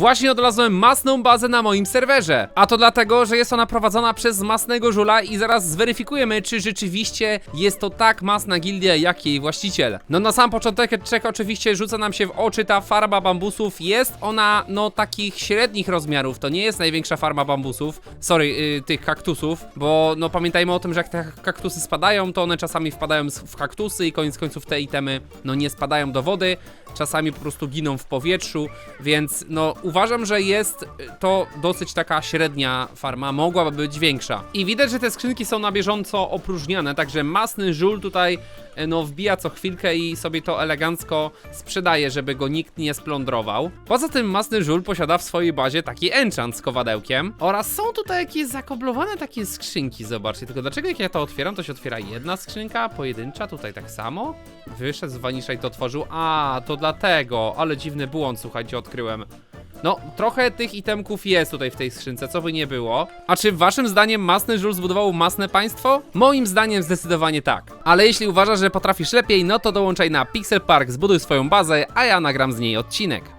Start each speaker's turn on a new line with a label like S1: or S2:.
S1: Właśnie odnalazłem masną bazę na moim serwerze. A to dlatego, że jest ona prowadzona przez masnego żula i zaraz zweryfikujemy, czy rzeczywiście jest to tak masna gildia, jak jej właściciel. No na sam początek czek oczywiście rzuca nam się w oczy ta farma bambusów. Jest ona, no takich średnich rozmiarów. To nie jest największa farma bambusów. Sorry, yy, tych kaktusów, bo no pamiętajmy o tym, że jak te kaktusy spadają, to one czasami wpadają w kaktusy i koniec końców te itemy, no nie spadają do wody. Czasami po prostu giną w powietrzu, więc no uważam, że jest y, to dosyć taka średnia farma, mogłaby być większa. I widać, że te skrzynki są na bieżąco opróżniane, także masny żul tutaj e, no wbija co chwilkę i sobie to elegancko sprzedaje, żeby go nikt nie splądrował. Poza tym masny żul posiada w swojej bazie taki enchant z kowadełkiem oraz są tutaj jakieś zakoblowane takie skrzynki, zobaczcie, tylko dlaczego jak ja to otwieram, to się otwiera jedna skrzynka, pojedyncza, tutaj tak samo? Wyszedł z Vanisha i to otworzył, a to dlatego, ale dziwny błąd, słuchajcie, odkryłem. No, trochę tych itemków jest tutaj w tej skrzynce, co by nie było. A czy waszym zdaniem masny żul zbudował masne państwo? Moim zdaniem zdecydowanie tak. Ale jeśli uważasz, że potrafisz lepiej, no to dołączaj na Pixel Park, zbuduj swoją bazę, a ja nagram z niej odcinek.